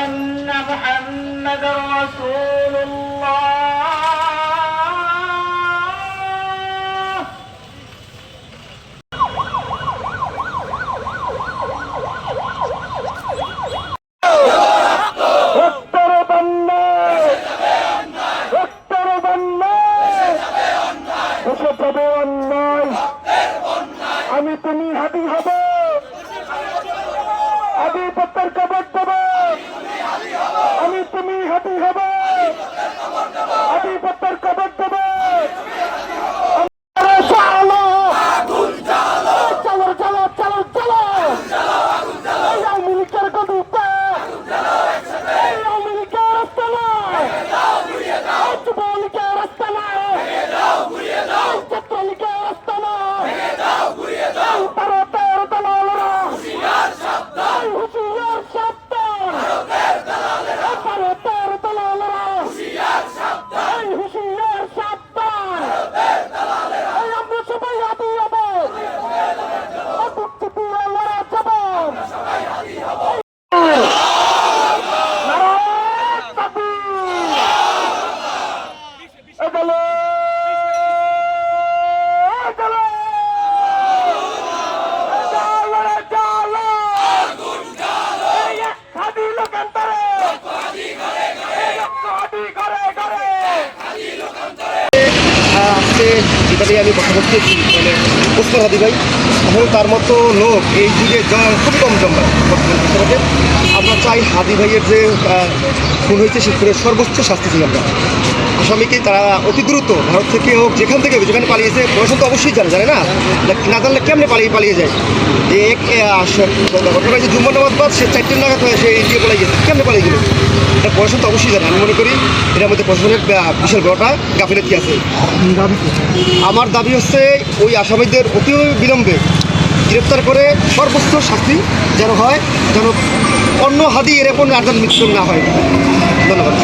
أن محمد رسول الله اقترب الناس اقترب الناس وشطب الناس আমি তুমি হাবি হব আবি পত্তর কবর দেবো happy, happy. আজকে যেটা আমি কথা বলতে মানে ওসমান হাতি ভাই। আসলে তার মতো লোক এই যুগে খুবই কম জমা আমরা চাই হাদি ভাইয়ের যে খুন হয়েছে, সে সর্বোচ্চ শাস্তি চাই আমরা। আসামিকে তারা অতি দ্রুত ভারত থেকে হোক যেখান থেকে যেখানে পালিয়েছে প্রশাসন তো অবশ্যই জানে জানে না? না জানলে কেমনে পালিয়ে পালিয়ে যায়? এই এক ঘটনা যে জুম্মা নামাজ সে চারটে নাগাদ হয়ে সে ইন্ডিয়া পালিয়ে গেছে। কেমনে পালিয়ে গেল? এটা প্রশাসন তো অবশ্যই জানে, আমি মনে করি এটার মধ্যে প্রশাসনের বিশাল বড়টা গাফিলতি আছে। আমার দাবি হচ্ছে ওই আসামিদের অতি বিলম্বে গ্রেপ্তার করে সর্বোচ্চ শাস্তি যেন হয়, যেন অন্য হাদি এরকম আর্জান মৃত্যু না হয়। ধন্যবাদ।